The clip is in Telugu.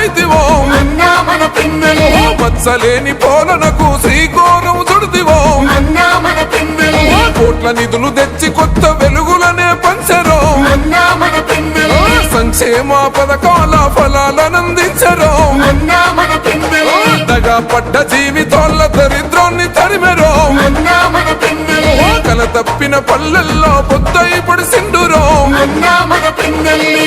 అన్న మన పోలనకు శ్రీకోరం చుడిదివో మన కోట్ల నిధులు తెచ్చి కొత్త వెలుగులనే పంచరో. మన సంక్షేమ పథకాల ఫలాలనందించరో. మన పిన్నెల్లి దగా పడ్డ జీవితాల దరిద్రాన్ని తరిమెరో. మన కల తప్పిన పల్లెల్లో పొద్దై పడిసిండురో మన పిన్నెల్లి